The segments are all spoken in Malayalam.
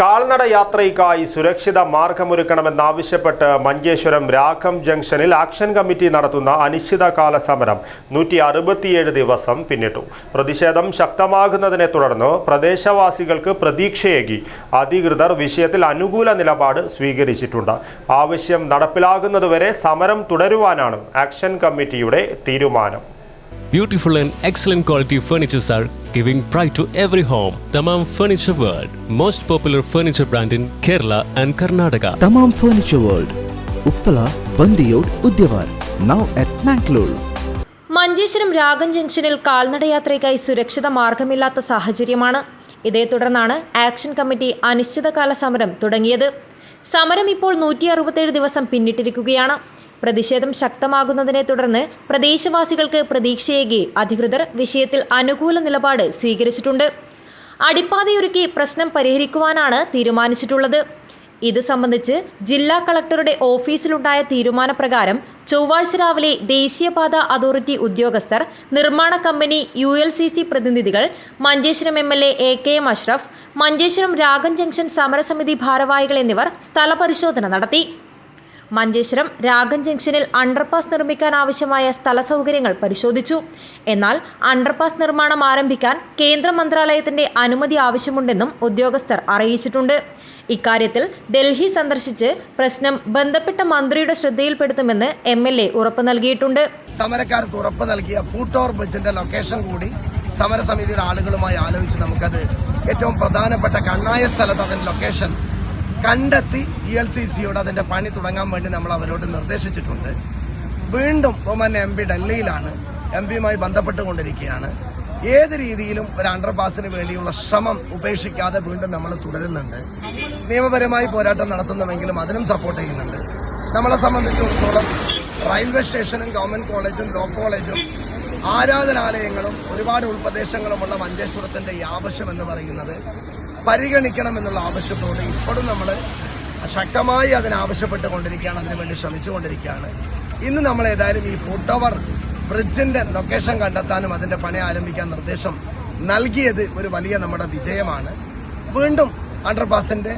കാൽനട യാത്രയ്ക്കായി സുരക്ഷിത മാർഗമൊരുക്കണമെന്നാവശ്യപ്പെട്ട് മഞ്ചേശ്വരം രാഘം ജംഗ്ഷനിൽ ആക്ഷൻ കമ്മിറ്റി നടത്തുന്ന അനിശ്ചിതകാല സമരം നൂറ്റി അറുപത്തിയേഴ് ദിവസം പിന്നിട്ടു. പ്രതിഷേധം ശക്തമാകുന്നതിനെ തുടർന്ന് പ്രദേശവാസികൾക്ക് പ്രതീക്ഷയേകി. അധികൃതർ വിഷയത്തിൽ അനുകൂല നിലപാട് സ്വീകരിച്ചിട്ടുണ്ട്. ആവശ്യം നടപ്പിലാകുന്നതുവരെ സമരം തുടരുവാനാണ് ആക്ഷൻ കമ്മിറ്റിയുടെ തീരുമാനം. Beautiful and excellent quality furnitures are giving pride to every home. Tamam Furniture World, most popular furniture brand in Kerala and Karnataka. Tamam Furniture World, Uppala, Bandiyod, Udyavar, Now at Mangalore. Manjeshwaram രാഗം ജംഗ്ഷനിൽ കാൽനടയാത്രയ്ക്കായി സുരക്ഷിത മാർഗമില്ലാത്ത സാഹചര്യമാണ് ഇതേ തുടർന്നാണ് ആക്ഷൻ കമ്മിറ്റി അനിശ്ചിതകാല സമരം തുടങ്ങിയത് സമരം ഇപ്പോൾ നൂറ്റി അറുപത്തേഴ് ദിവസം പിന്നിട്ടിരിക്കുകയാണ് പ്രതിഷേധം ശക്തമാകുന്നതിനെ തുടർന്ന് പ്രദേശവാസികൾക്ക് പ്രതീക്ഷയേകി അധികൃതർ വിഷയത്തിൽ അനുകൂല നിലപാട് സ്വീകരിച്ചിട്ടുണ്ട്. അടിപ്പാതയൊരുക്കി പ്രശ്നം പരിഹരിക്കുവാനാണ് തീരുമാനിച്ചിട്ടുള്ളത്. ഇത് സംബന്ധിച്ച് ജില്ലാ കളക്ടറുടെ ഓഫീസിലുണ്ടായ തീരുമാനപ്രകാരം ചൊവ്വാഴ്ച രാവിലെ ദേശീയപാത അതോറിറ്റി ഉദ്യോഗസ്ഥർ നിർമ്മാണ company U L C C പ്രതിനിധികൾ Manjeshwaram M L A A K M Ashraf Manjeshwaram Ragan junction സമരസമിതി ഭാരവാഹികൾ എന്നിവർ സ്ഥലപരിശോധന നടത്തി. മഞ്ചേശ്വരം രാഗൻ ജംഗ്ഷനിൽ അണ്ടർപാസ് നിർമ്മിക്കാൻ ആവശ്യമായ സ്ഥല സൗകര്യങ്ങൾ പരിശോധിച്ചു. എന്നാൽ അണ്ടർപാസ് നിർമ്മാണം ആരംഭിക്കാൻ കേന്ദ്ര മന്ത്രാലയത്തിന്റെ അനുമതി ആവശ്യമുണ്ടെന്നും ഉദ്യോഗസ്ഥർ അറിയിച്ചിട്ടുണ്ട്. ഇക്കാര്യത്തിൽ ഡൽഹി സന്ദർശിച്ച് പ്രശ്നം ബന്ധപ്പെട്ട മന്ത്രിയുടെ ശ്രദ്ധയിൽപ്പെടുത്തുമെന്ന് എം എൽ എ ഉറപ്പു നൽകിയിട്ടുണ്ട്. സമരക്കാർക്ക് ഉറപ്പ് നൽകിയ ഫൂട്ടോർ ബ്രിഡ്ജിന്റെ ലൊക്കേഷൻ കൂടി സമരസമിതിയുടെ ആളുകളുമായി ആലോചിച്ച് നമുക്കത് ഏറ്റവും പ്രധാനപ്പെട്ട കണ്ണായ സ്ഥലത്ത് അതിന്റെ ലൊക്കേഷൻ കണ്ടെത്തി ഇ എൽ സി സിയോട് അതിന്റെ പണി തുടങ്ങാൻ വേണ്ടി നമ്മൾ അവരോട് നിർദ്ദേശിച്ചിട്ടുണ്ട്. വീണ്ടും ബഹുമാന്യ എം പി ഡൽഹിയിലാണ്. എം പിയുമായി ബന്ധപ്പെട്ടുകൊണ്ടിരിക്കുകയാണ്. ഏത് രീതിയിലും ഒരു അണ്ടർപാസിന് വേണ്ടിയുള്ള ശ്രമം ഉപേക്ഷിക്കാതെ വീണ്ടും നമ്മൾ തുടരുന്നുണ്ട്. നിയമപരമായി പോരാട്ടം നടത്തുന്നുവെങ്കിലും അതിനും സപ്പോർട്ട് ചെയ്യുന്നുണ്ട്. നമ്മളെ സംബന്ധിച്ചിടത്തോളം റെയിൽവേ സ്റ്റേഷനും ഗവൺമെന്റ് കോളേജും ലോ കോളേജും ആരാധനാലയങ്ങളും ഒരുപാട് ഉൾപ്രദേശങ്ങളുമുള്ള മഞ്ചേശ്വരത്തിന്റെ ഈ ആവശ്യം എന്ന് പറയുന്നത് പരിഗണിക്കണം എന്നുള്ള ആവശ്യത്തോടെ ഇപ്പോഴും നമ്മൾ ശക്തമായി അതിനാവശ്യപ്പെട്ടുകൊണ്ടിരിക്കുകയാണ് അതിനുവേണ്ടി ശ്രമിച്ചുകൊണ്ടിരിക്കുകയാണ്. ഇന്ന് നമ്മൾ ഏതായാലും ഈ ഫുട് ഓവർ ബ്രിഡ്ജിന്റെ ലൊക്കേഷൻ കണ്ടെത്താനും അതിന്റെ പണി ആരംഭിക്കാൻ നിർദ്ദേശം നൽകിയത് ഒരു വലിയ നമ്മുടെ വിജയമാണ്. വീണ്ടും അണ്ടർപാസിന്റെ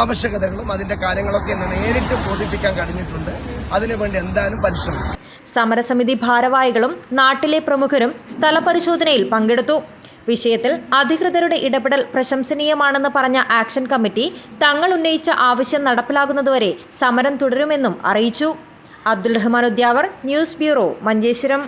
ആവശ്യകതകളും അതിന്റെ കാര്യങ്ങളൊക്കെ ഇന്ന് നേരിട്ട് ബോധിപ്പിക്കാൻ കഴിഞ്ഞിട്ടുണ്ട്. അതിനുവേണ്ടി എന്തായാലും പരിശ്രമിക്കും. സമരസമിതി ഭാരവാഹികളും നാട്ടിലെ പ്രമുഖരും സ്ഥലപരിശോധനയിൽ പങ്കെടുത്തു. വിഷയത്തിൽ അധികൃതരുടെ ഇടപെടൽ പ്രശംസനീയമാണെന്ന് പറഞ്ഞ ആക്ഷൻ കമ്മിറ്റി തങ്ങൾ ഉന്നയിച്ച ആവശ്യം നടപ്പിലാകുന്നതുവരെ സമരം തുടരുമെന്നും അറിയിച്ചു. Abdul Rahman Udyavar news bureau Manjeshwaram.